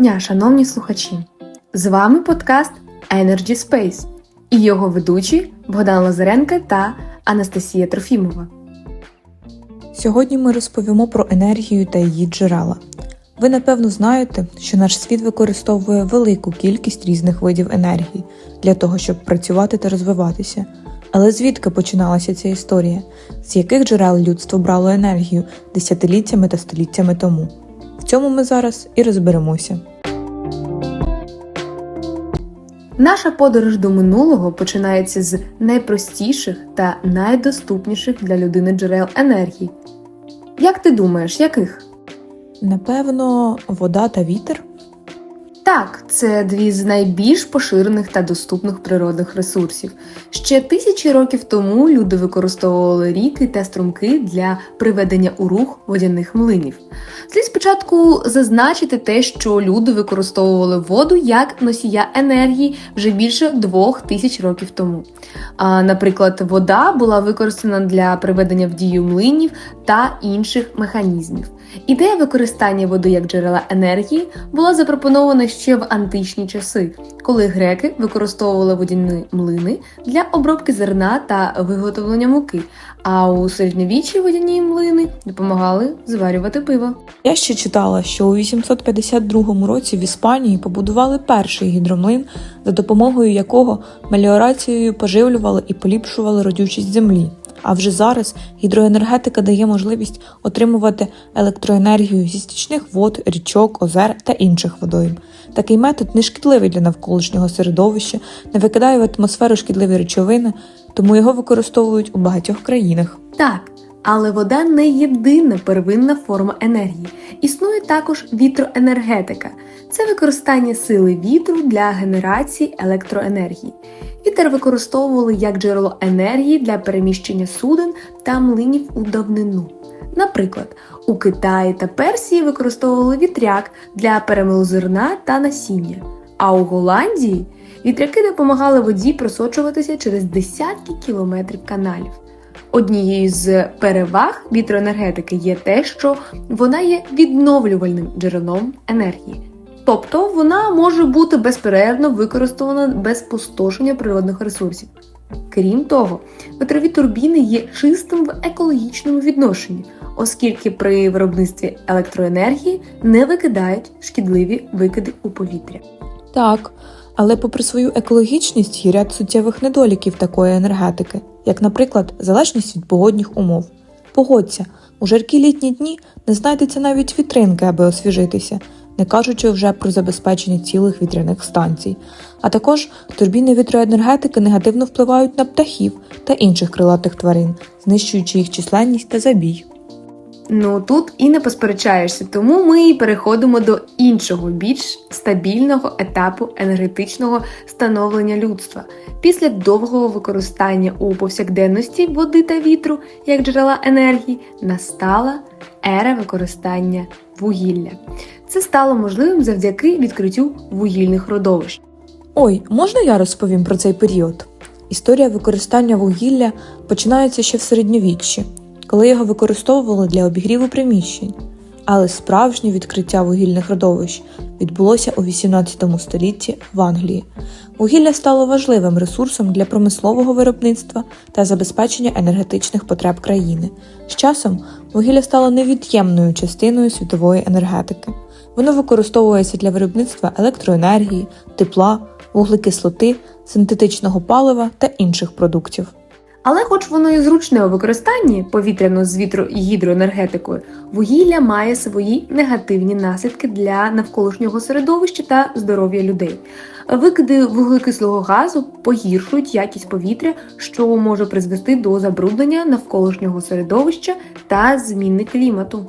дня, шановні слухачі! З вами подкаст Energy Space і його ведучі Богдан Лазаренко та Анастасія Трофімова. Сьогодні ми розповімо про енергію та її джерела. Ви напевно знаєте, що наш світ використовує велику кількість різних видів енергії для того, щоб працювати та розвиватися. Але звідки починалася ця історія? З яких джерел людство брало енергію десятиліттями та століттями тому? В цьому ми зараз і розберемося. Наша подорож до минулого починається з найпростіших та найдоступніших для людини джерел енергії. Як ти думаєш, яких? Напевно, вода та вітер? Так, це дві з найбільш поширених та доступних природних ресурсів. Ще тисячі років тому люди використовували ріки та струмки для приведення у рух водяних млинів. Слід спочатку зазначити те, що люди використовували воду як носія енергії вже більше двох тисяч років тому. А, наприклад, вода була використана для приведення в дію млинів та інших механізмів. Ідея використання води як джерела енергії була запропонована ще в античні часи, коли греки використовували водяні млини для обробки зерна та виготовлення муки, а у середньовіччі водяні млини допомагали зварювати пиво. Я ще читала, що у 852 році в Іспанії побудували перший гідромлин, за допомогою якого меліорацією поживлювали і поліпшували родючість землі. А вже зараз гідроенергетика дає можливість отримувати електроенергію зі стічних вод, річок, озер та інших водойм. Такий метод не шкідливий для навколишнього середовища, не викидає в атмосферу шкідливі речовини, тому його використовують у багатьох країнах. Так, але вода не єдина первинна форма енергії. Існує також вітроенергетика. Це використання сили вітру для генерації електроенергії. Вітер використовували як джерело енергії для переміщення суден та млинів у давнину. Наприклад, у Китаї та Персії використовували вітряк для перемилу зерна та насіння, а у Голландії вітряки допомагали воді просочуватися через десятки кілометрів каналів. Однією з переваг вітроенергетики є те, що вона є відновлювальним джерелом енергії. Тобто вона може бути безперервно використована без спустошення природних ресурсів. Крім того, вітрові турбіни є чистим в екологічному відношенні, оскільки при виробництві електроенергії не викидають шкідливі викиди у повітря. Так, але попри свою екологічність є ряд суттєвих недоліків такої енергетики, як, наприклад, залежність від погодних умов. Погодься, у жаркі літні дні не знайдеться навіть вітринки, аби освіжитися, не кажучи вже про забезпечення цілих вітряних станцій. А також турбіни вітроенергетики негативно впливають на птахів та інших крилатих тварин, знищуючи їх численність та забій. Ну тут і не посперечаєшся, тому ми переходимо до іншого, більш стабільного етапу енергетичного становлення людства. Після довгого використання у повсякденності води та вітру як джерела енергії настала ера використання вугілля. Це стало можливим завдяки відкриттю вугільних родовищ. Ой, можна я розповім про цей період? Історія використання вугілля починається ще в середньовіччі, коли його використовували для обігріву приміщень. Але справжнє відкриття вугільних родовищ відбулося у 18 столітті в Англії. Вугілля стало важливим ресурсом для промислового виробництва та забезпечення енергетичних потреб країни. З часом вугілля стало невід'ємною частиною світової енергетики. Воно використовується для виробництва електроенергії, тепла, вуглекислоти, синтетичного палива та інших продуктів. Але, хоч воно і зручне у використанні повітряно з вітро і гідроенергетикою, вугілля має свої негативні наслідки для навколишнього середовища та здоров'я людей. Викиди вуглекислого газу погіршують якість повітря, що може призвести до забруднення навколишнього середовища та зміни клімату.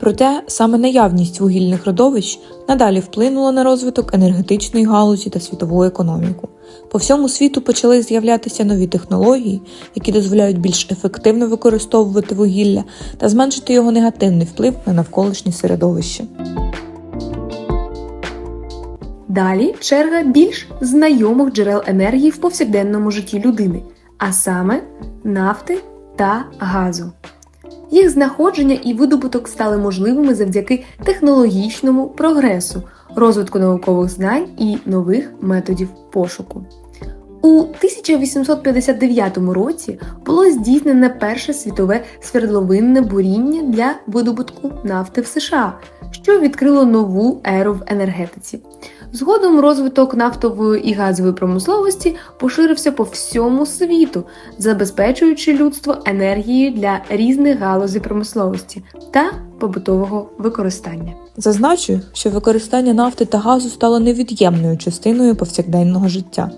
Проте саме наявність вугільних родовищ надалі вплинула на розвиток енергетичної галузі та світову економіку. По всьому світу почали з'являтися нові технології, які дозволяють більш ефективно використовувати вугілля та зменшити його негативний вплив на навколишнє середовище. Далі черга більш знайомих джерел енергії в повсякденному житті людини, а саме нафти та газу. Їх знаходження і видобуток стали можливими завдяки технологічному прогресу, розвитку наукових знань і нових методів пошуку. У 1859 році було здійснене перше світове свердловинне буріння для видобутку нафти в США, що відкрило нову еру в енергетиці. Згодом розвиток нафтової і газової промисловості поширився по всьому світу, забезпечуючи людство енергією для різних галузей промисловості та побутового використання. Зазначу, що використання нафти та газу стало невід'ємною частиною повсякденного життя.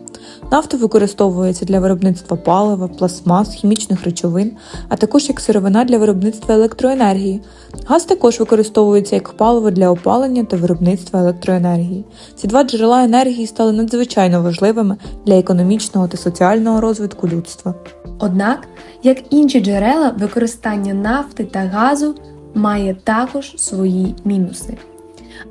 Нафта використовується для виробництва палива, пластмас, хімічних речовин, а також як сировина для виробництва електроенергії. Газ також використовується як паливо для опалення та виробництва електроенергії. Ці два джерела енергії стали надзвичайно важливими для економічного та соціального розвитку людства. Однак, як інші джерела, використання нафти та газу має також свої мінуси.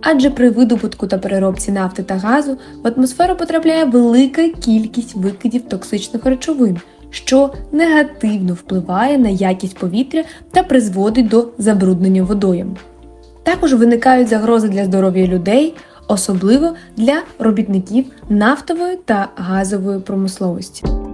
Адже при видобутку та переробці нафти та газу в атмосферу потрапляє велика кількість викидів токсичних речовин, що негативно впливає на якість повітря та призводить до забруднення водойм. Також виникають загрози для здоров'я людей, особливо для робітників нафтової та газової промисловості.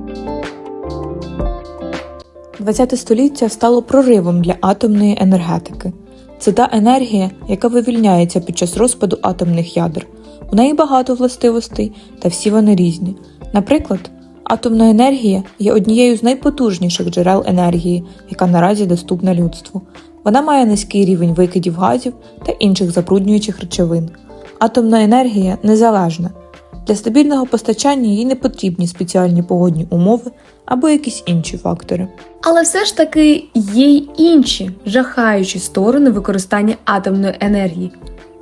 20 століття стало проривом для атомної енергетики. Це та енергія, яка вивільняється під час розпаду атомних ядер. У неї багато властивостей, та всі вони різні. Наприклад, атомна енергія є однією з найпотужніших джерел енергії, яка наразі доступна людству. Вона має низький рівень викидів газів та інших забруднюючих речовин. Атомна енергія незалежна. Для стабільного постачання їй не потрібні спеціальні погодні умови або якісь інші фактори. Але все ж таки є й інші жахаючі сторони використання атомної енергії.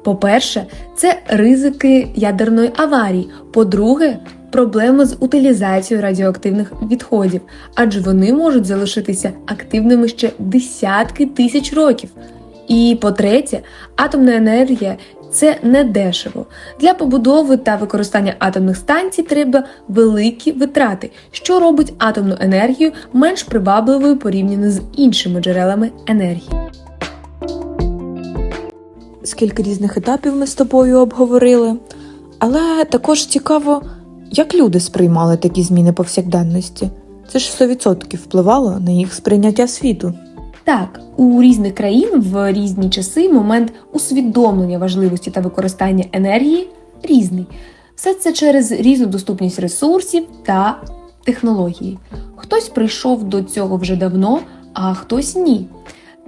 По-перше, це ризики ядерної аварії. По-друге, проблеми з утилізацією радіоактивних відходів, адже вони можуть залишитися активними ще десятки тисяч років. І по-третє, атомна енергія це не дешево. Для побудови та використання атомних станцій треба великі витрати, що робить атомну енергію менш привабливою порівняно з іншими джерелами енергії. Скільки різних етапів ми з тобою обговорили, але також цікаво, як люди сприймали такі зміни повсякденності. Це ж 100% впливало на їх сприйняття світу. Так, у різних країн в різні часи момент усвідомлення важливості та використання енергії різний. Все це через різну доступність ресурсів та технології. Хтось прийшов до цього вже давно, а хтось ні.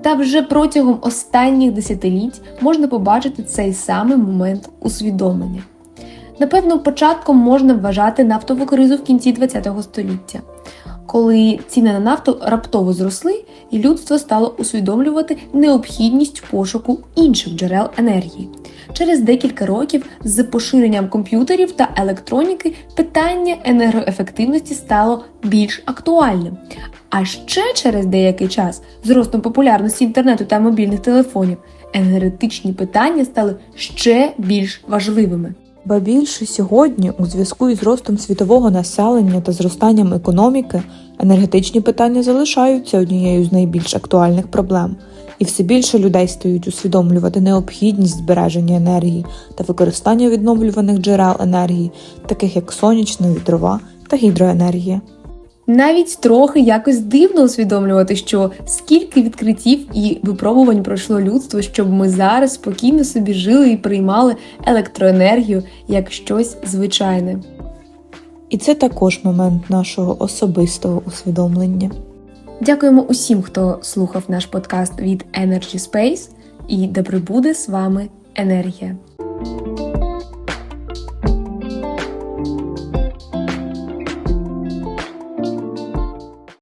Та вже протягом останніх десятиліть можна побачити цей самий момент усвідомлення. Напевно, початком можна вважати нафтову кризу в кінці ХХ століття, коли ціни на нафту раптово зросли, і людство стало усвідомлювати необхідність пошуку інших джерел енергії. Через декілька років з поширенням комп'ютерів та електроніки питання енергоефективності стало більш актуальним. А ще через деякий час з ростом популярності інтернету та мобільних телефонів енергетичні питання стали ще більш важливими. Ба більше сьогодні, у зв'язку із ростом світового населення та зростанням економіки, енергетичні питання залишаються однією з найбільш актуальних проблем, і все більше людей стають усвідомлювати необхідність збереження енергії та використання відновлюваних джерел енергії, таких як сонячна, вітрова та гідроенергія. Навіть трохи якось дивно усвідомлювати, що скільки відкриттів і випробувань пройшло людство, щоб ми зараз спокійно собі жили і приймали електроенергію як щось звичайне. І це також момент нашого особистого усвідомлення. Дякуємо усім, хто слухав наш подкаст від Energy Space і да прибуде з вами енергія.